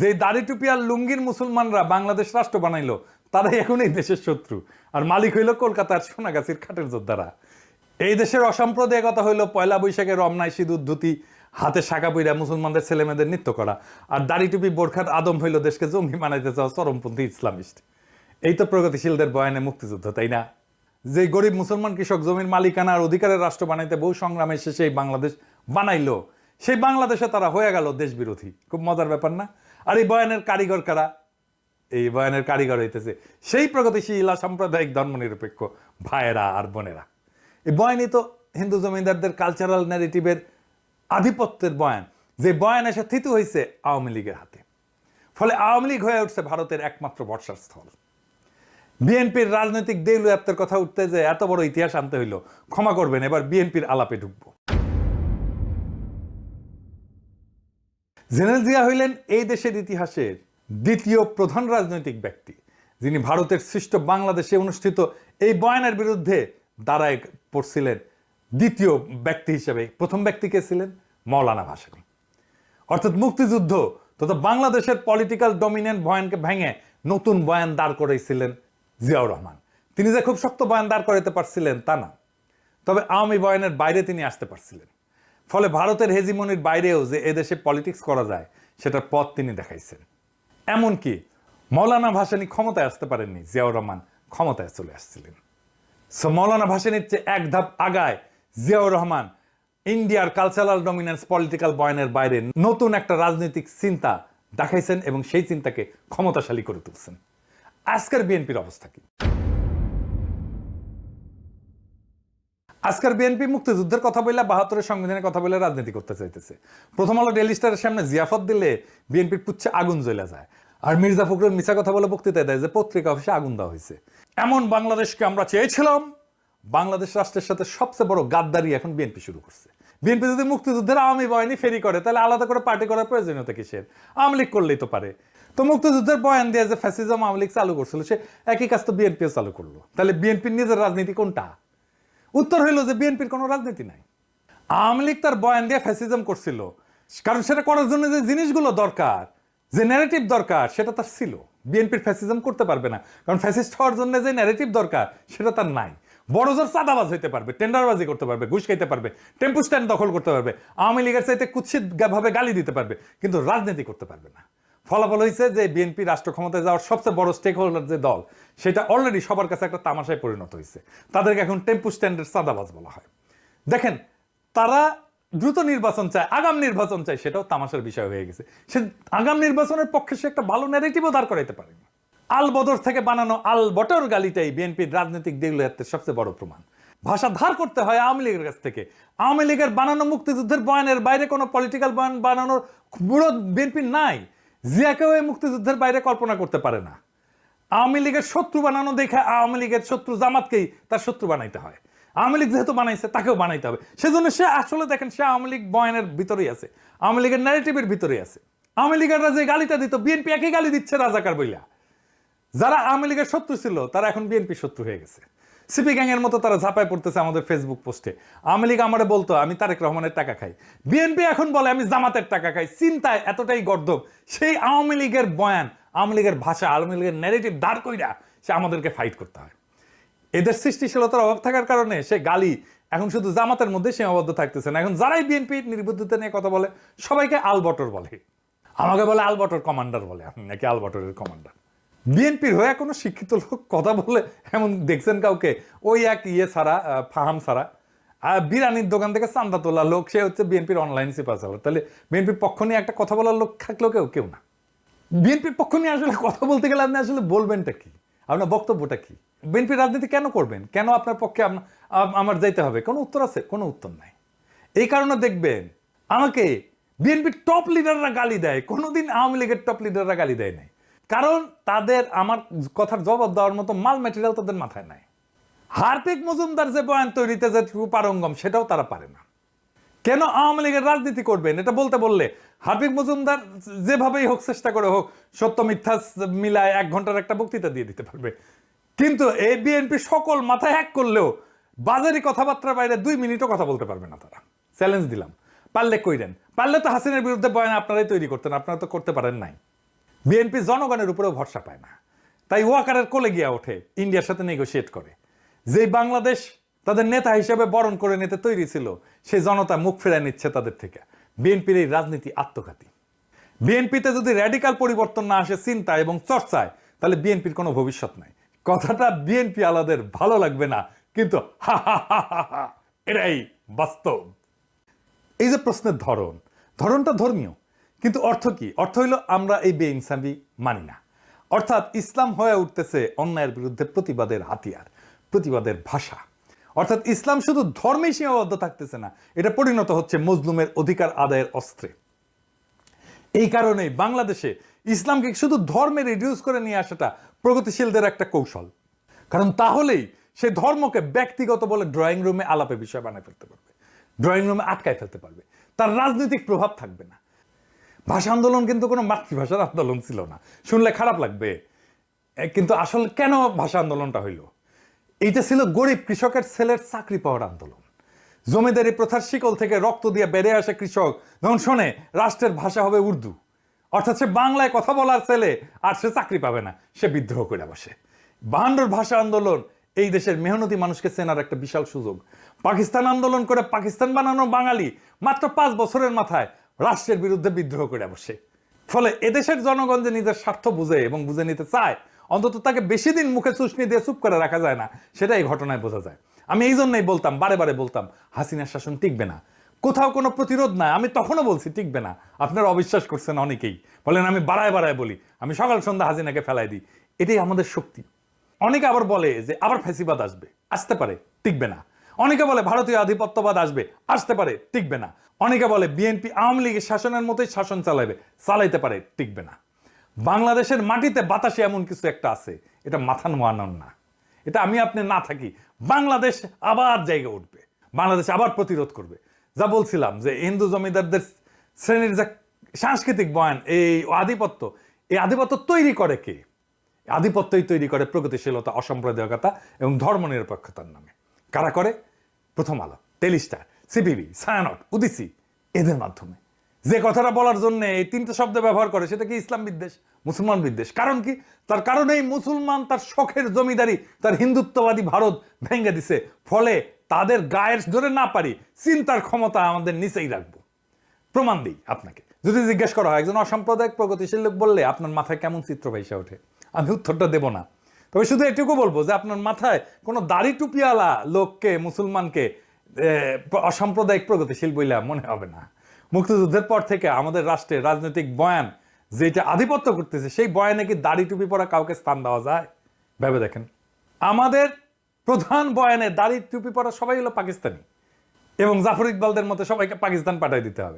যে দাড়ি টুপি আর লুঙ্গির মুসলমানরা বাংলাদেশ রাষ্ট্র বানাইলো, তারাই এখন এই দেশের শত্রু। আর মালিক হইল কলকাতার সোনাগাছির খাটের যোদ্ধারা। এই দেশের অসাম্প্রদায়িকতা হইল পয়লা বৈশাখে রমনায় সিঁদুর ধুতি, হাতে শাখা পইরা মুসলমানদের ছেলেমেয়েদের নৃত্য করা। আর দাড়ি টুপি বোরখার আদম হইল দেশকে জঙ্গি বানাইতে চাওয়া চরমপন্থী ইসলামিস্ট। এই তো প্রগতিশীলদের বয়ানে মুক্তিযুদ্ধ, তাই না? যে গরিব মুসলমান কৃষক জমির মালিকানা আর অধিকারের রাষ্ট্র বানাইতে বহু সংগ্রামে শেষে এই বাংলাদেশ বানাইলো, সেই বাংলাদেশে তারা হয়ে গেল দেশ বিরোধী খুব মজার ব্যাপার না? আর এই বয়ানের কারিগর কারা? এই বয়ানের কারিগর হইতেছে সেই প্রগতিশীল সাম্প্রদায়িক ধর্মনিরপেক্ষ ভাইয়েরা আর বোনেরা। এই বয়ানই তো হিন্দু জমিদারদের কালচারাল ন্যারেটিভের আধিপত্যের বয়ান। যে বয়ান এসে থিতু হয়েছে আওয়ামী লীগের হাতে। ফলে আওয়ামী লীগ হয়ে উঠছে ভারতের একমাত্র বর্ষার স্থল। বিএনপির রাজনৈতিক দেউলিয়াত্বের কথা উঠতে যে এত বড় ইতিহাস আনতে হইল, ক্ষমা করবেন, এবার বিএনপির আলাপে ঢুকবো। জেনারেল জিয়া হইলেন এই দেশের ইতিহাসের দ্বিতীয় প্রধান রাজনৈতিক ব্যক্তি, যিনি ভারতের সৃষ্ট বাংলাদেশে অনুষ্ঠিত এই বয়ানের বিরুদ্ধে দাঁড়ায় পড়ছিলেন দ্বিতীয় ব্যক্তি হিসেবে। প্রথম ব্যক্তি কে ছিলেন? মৌলানা ভাসানী অর্থাৎ মুক্তিযুদ্ধ তথা বাংলাদেশের পলিটিক্যাল ডমিনেন্ট বয়ানকে ভেঙে নতুন বয়ান দাঁড় করেছিলেন জিয়াউর রহমান। তিনি যে খুব শক্ত বয়ান দাঁড় করাতে পারছিলেন তা না। তবে আওয়ামী বয়ানের বাইরে তিনি আসতে পারছিলেন। ফলে ভারতের হেজিমনির বাইরেও যে এদেশে পলিটিক্স করা যায়, সেটার পথ তিনি দেখাইছেন। এমনকি মৌলানা ভাসানী ক্ষমতায় আসতে পারেননি, জিয়াউর রহমান ক্ষমতায় চলে আসছিলেন। সো মৌলানা ভাসানির চেয়ে এক ধাপ আগায় জিয়াউর রহমান ইন্ডিয়ার কালচারাল ডমিনেন্স পলিটিক্যাল বয়ানের বাইরে নতুন একটা রাজনৈতিক চিন্তা দেখাইছেন এবং সেই চিন্তাকে ক্ষমতাশালী করে তুলছেন। আজকের বিএনপির অবস্থা কি? আজকের বিএনপি মুক্তিযুদ্ধের কথা বললে বাহাত্তরের সংবিধানের কথা বলে রাজনীতি করতে চাইতেছে। প্রথম আলো ডেলি স্টারের সামনে জিয়াফত দিলে বিএনপির পুচ্ছে আগুন জ্বলে যায়। আর মির্জা ফখরুল মিশা কথা বলে বক্তৃতায় দেয় যে পত্রিকা অফিসে আগুন দেওয়া হয়েছে। এমন বাংলাদেশকে আমরা চেয়েছিলাম, বাংলাদেশ রাষ্ট্রের সাথে সবচেয়ে বড় গাদ্দারি এখন বিএনপি শুরু করছে। বিএনপি যদি মুক্তিযুদ্ধের আওয়ামী বাহিনী ফেরি করে, তাহলে আলাদা করে পার্টি করার প্রয়োজনীয়তা কিসের? আওয়ামী লীগ করলেই তো পারে। তো মুক্তিযুদ্ধের বয়ান দিয়ে যে ফ্যাসিজম আওয়ামী লীগ চালু করছিল, সে একই কাজ তো বিএনপিও চালু করল। তাহলে বিএনপির নিজের রাজনীতি কোনটা? উত্তর হইল যে বিএনপির কোনো রাজনীতি নাই। আওয়ামী লীগ তার বয়ান দিয়ে ফ্যাসিজম করছিল। কারণ সেটা করার জন্য যে জিনিসগুলো দরকার, যে ন্যারেটিভ দরকার, সেটা তার ছিল। বিএনপির ফ্যাসিজম করতে পারবে না। কারণ ফ্যাসিস্ট হওয়ার জন্য যে ন্যারেটিভ দরকার, সেটা তার নাই। বড় জোর চাঁদাবাজ হইতে পারবে, টেন্ডারবাজি করতে পারবে, ঘুষ খাইতে পারবে, টেম্পু স্ট্যান্ড দখল করতে পারবে, আওয়ামী লীগের চাইতে কুৎসিত ভাবে গালি দিতে পারবে, কিন্তু রাজনীতি করতে পারবে না। ফলাফল হয়েছে যে বিএনপি রাষ্ট্র ক্ষমতায় যাওয়ার সবচেয়ে বড় স্টেক হোল্ডার যে দল, সেটা অলরেডি সবার কাছে একটা তামাশায় পরিণত হয়েছে। তাদেরকে এখন টেম্পু স্ট্যান্ডের সাদাবাজ বলা হয়। দেখেন, তারা দ্রুত নির্বাচন চায়, আগাম নির্বাচন চায়, সেটাও তামাশার বিষয় হয়ে গেছে। সে আগাম নির্বাচনের পক্ষে সে একটা ভালো ন্যারেটিভও দাঁড় করাইতে পারেনি। আল বদর থেকে বানানো আল বটর গালিটাই বিএনপির রাজনৈতিক দেগুলিয়াতের সবচেয়ে বড় প্রমাণ। ভাষা ধার করতে হয় আওয়ামী লীগের কাছ থেকে। আওয়ামী লীগের বানানো মুক্তিযুদ্ধের বয়ানের বাইরে কোনো পলিটিক্যাল বয়ান বানানোর বুড়ো বিএনপির নাই। জিয়াকেও এই মুক্তিযুদ্ধের বাইরে কল্পনা করতে পারে না। আওয়ামী লীগের শত্রু বানানো দেখে আওয়ামী লীগের শত্রু জামাতকেই তার শত্রু বানাইতে হয়। আওয়ামী লীগ যেহেতু বানাইছে, তাকেও বানাইতে হবে। সেজন্য সে আসলে দেখেন, সে আওয়ামী লীগ বয়ানের ভিতরেই আছে। আওয়ামী লীগের ন্যারেটিভের ভিতরেই আছে। আওয়ামী লীগেররা যে গালিটা দিত, বিএনপি একই গালি দিচ্ছে রাজাকার বইলা। যারা আওয়ামী লীগের শত্রু ছিল, তারা এখন বিএনপি শত্রু হয়ে গেছে। সিপি গ্যাংয়ের মতো তারা ঝাঁপায় পড়তেছে আমাদের ফেসবুক পোস্টে। আওয়ামী লীগ আমারে বলতো, আমি তারেক রহমানের টাকা খাই। বিএনপি এখন বলে, আমি জামাতের টাকা খাই। চিন্তায় এতটাই গর্দব সেই আওয়ামী লীগের বয়ান, আওয়ামী লীগের ভাষা, আওয়ামী লীগের ন্যারেটিভ দাঁড় কইরা সে আমাদেরকে ফাইট করতে হয়। এদের সৃষ্টিশীলতার অভাব থাকার কারণে সে গালি, এখন শুধু জামাতের মধ্যে সীমাবদ্ধ থাকতেছে না। এখন যারাই বিএনপি নির্বুদ্ধিতা নিয়ে কথা বলে, সবাইকে আলবটর বলে। আমাকে বলে আলবটর কমান্ডার বলে, আমি নাকি আলবটরের কমান্ডার। বিএনপির হয়ে কোনো শিক্ষিত লোক কথা বলে এমন দেখছেন কাউকে? ওই এক ইয়ে ছাড়া ফাহাম ছাড়া। আর বিরানির দোকান থেকে চান্দা তোলা লোক, সে হচ্ছে বিএনপির অনলাইন সিপার চালার তাহলে বিএনপির পক্ষ নিয়ে একটা কথা বলার লোক থাকলেও কেউ কেউ না। বিএনপির পক্ষ নিয়ে আসলে কথা বলতে গেলে আপনি আসলে বলবেনটা কি? আপনার বক্তব্যটা কি? বিএনপির রাজনীতি কেন করবেন? কেন আপনার পক্ষে আম- আম- আমার যাইতে হবে? কোনো উত্তর আছে? কোনো উত্তর নাই। এই কারণে দেখবেন, আমাকে বিএনপির টপ লিডাররা গালি দেয়। কোনোদিন আওয়ামী লীগের টপ লিডাররা গালি দেয় নাই। কারণ তাদের আমার কথার জবাব দেওয়ার মতো মাল ম্যাটেরিয়াল তাদের মাথায় নাই। হার্পিক মজুমদার যে বয়ান তৈরিতে যে পারঙ্গম সেটাও তারা পারে না। কেন আওয়ামী লীগের রাজনীতি করবেন এটা বলতে বললে হার্পিক মজুমদার যেভাবেই হোক চেষ্টা করে হোক, সত্য মিথ্যা মিলায় এক ঘণ্টার একটা বক্তৃতা দিয়ে দিতে পারবে। কিন্তু এই বিএনপি সকল মাথায় হ্যাক করলেও বাজারি কথাবার্তার বাইরে দুই মিনিটও কথা বলতে পারবে না তারা। চ্যালেঞ্জ দিলাম। পারলে কইরেন। পারলে তো হাসিনের বিরুদ্ধে বয়ান আপনারাই তৈরি করতেন, আপনারা তো করতে পারেন নাই। বিএনপি জনগণের উপরেও ভরসা পায় না। তাই ওয়াকারের কোলে গিয়া ওঠে ইন্ডিয়ার সাথে নেগোশিয়েট করে। যে বাংলাদেশ তাদের নেতা হিসেবে বরণ করে নিতে তৈরি ছিল সেই জনতা মুখ ফেরায় নিচ্ছে তাদের থেকে। বিএনপির এই রাজনীতি আত্মঘাতী। বিএনপিতে যদি র্যাডিকাল পরিবর্তন না আসে চিন্তা এবং চর্চায় তাহলে বিএনপির কোনো ভবিষ্যৎ নাই। কথাটা বিএনপি আলাদের ভালো লাগবে না কিন্তু হা হা হা হা, এটাই বাস্তব। এই যে প্রশ্নের ধরন ধরনটা ধর্মীয়। কিন্তু অর্থ কি? অর্থ হইল আমরা এই বেইনসাবি মানি না। অর্থাৎ ইসলাম হয়ে উঠতেছে অন্যায়ের বিরুদ্ধে প্রতিবাদের হাতিয়ার, প্রতিবাদের ভাষা। অর্থাৎ ইসলাম শুধু ধর্মেই সীমাবদ্ধ থাকতেছে না, এটা পরিণত হচ্ছে মজলুমের অধিকার আদায়ের অস্ত্রে। এই কারণেই বাংলাদেশে ইসলামকে শুধু ধর্মে রিডিউস করে নিয়ে আসাটা প্রগতিশীলদের একটা কৌশল। কারণ তাহলেই সে ধর্মকে ব্যক্তিগত বলে ড্রয়িং রুমে আলাপে বিষয় বানায় ফেলতে পারবে। ড্রয়িং রুমে আটকায় ফেলতে পারবে। তার রাজনৈতিক প্রভাব থাকবে না। ভাষা আন্দোলন কিন্তু কোনো মাতৃভাষার আন্দোলন ছিল না। শুনলে খারাপ লাগবে। কিন্তু আসলে কেন ভাষা আন্দোলনটা হইল? এইটা ছিল গরিব কৃষকের ছেলের চাকরি পাওয়ার আন্দোলন। জমিদারি প্রথার শিকল থেকে রক্ত দিয়ে বেড়ে আসে কৃষক। যখন শোনে, রাষ্ট্রের ভাষা হবে উর্দু। অর্থাৎ সে বাংলায় কথা বলার ছেলে, আর সে চাকরি পাবে না। সে বিদ্রোহ করে বসে। বাহান্নর ভাষা আন্দোলন, এই দেশের মেহনতি মানুষকে চেনার একটা বিশাল সুযোগ। পাকিস্তান আন্দোলন করে পাকিস্তান বানানো বাঙালি মাত্র পাঁচ বছরের মাথায় রাষ্ট্রের বিরুদ্ধে বিদ্রোহ করে বসে। ফলে এদেশের জনগণ যে নিজের স্বার্থ বুঝে এবং বুঝে নিতে চায়, অন্তত তাকে বেশি দিন মুখে চুষনি দিয়ে চুপ করে রাখা যায় না সেটা এই ঘটনায় বোঝা যায়। আমি এই জন্যই বলতাম, বারে বারে বলতাম, হাসিনার শাসন টিকবে না। কোথাও কোনো প্রতিরোধ নাই, আমি তখনও বলছি টিকবে না। আপনারা অবিশ্বাস করছেন অনেকেই। বলেন, আমি বাড়ায় বাড়ায় বলি, আমি সকাল সন্ধ্যা হাসিনাকে ফেলাই দিই। এটাই আমাদের শক্তি। অনেকে আবার বলে যে, আবার ফ্যাসিবাদ আসবে। আসতে পারে, টিকবে না। অনেকে বলে ভারতীয় আধিপত্যবাদ আসবে, আসতে পারে, টিকবে না। অনেকে বলে বিএনপি আওয়ামী লীগের শাসনের মতোই শাসন চালাবে, চালাইতে পারে, টিকবে না। বাংলাদেশের মাটিতে বাতাসে এমন কিছু একটা আছে, এটা মাথা নোয়ানোর না। এটা আমি আপনি না থাকি, বাংলাদেশ আবার জায়গা উঠবে, বাংলাদেশ আবার প্রতিরোধ করবে। যা বলছিলাম যে হিন্দু জমিদারদের শ্রেণির যে সাংস্কৃতিক বয়ান, এই আধিপত্য এই আধিপত্য তৈরি করে কে? আধিপত্যই তৈরি করে প্রগতিশীলতা, অসাম্প্রদায়িকতা এবং ধর্মনিরপেক্ষতার নামে। কারা করে? প্রথম আলো টেলিস্টার সিপিবি সায়ানট উদিসি এদের মাধ্যমে। যে কথাটা বলার জন্য এই তিনটে শব্দ ব্যবহার করে, সেটা কি ইসলাম বিদ্বেষ? মুসলমান বিদ্বেষ। কারণ কি? তার কারণেই মুসলমান তার শখের জমিদারি, তার হিন্দুত্ববাদী ভারত ভেঙে দিছে। ফলে তাদের গায়ের ধরে না পারি চিন্তার ক্ষমতা আমাদের নিচেই রাখব। প্রমাণ দিই আপনাকে। যদি জিজ্ঞেস করা হয়, একজন অসাম্প্রদায়িক প্রগতিশীল লোক বললে, আপনার মাথায় কেমন চিত্র ভেসে ওঠে? আমি উত্তরটা দেব না। তবে শুধু এটুকু বলব যে আপনার মাথায় কোনো দাড়ি টুপিওয়ালা লোককে, মুসলমানকে অসাম্প্রদায়িক প্রগতিশীল বইলা মনে হবে না। মুক্তিযুদ্ধের পর থেকে আমাদের রাষ্ট্রে রাজনৈতিক বয়ান যেটা আধিপত্য করতেছে, সেই বয়ানে কি দাড়ি টুপি পরা কাউকে স্থান দেওয়া যায়? ভেবে দেখেন। আমাদের প্রধান বয়ানে দাড়ি টুপি পরা সবাই হলো পাকিস্তানি এবং জাফর ইকবালদের মতো সবাইকে পাকিস্তান পাঠিয়ে দিতে হবে।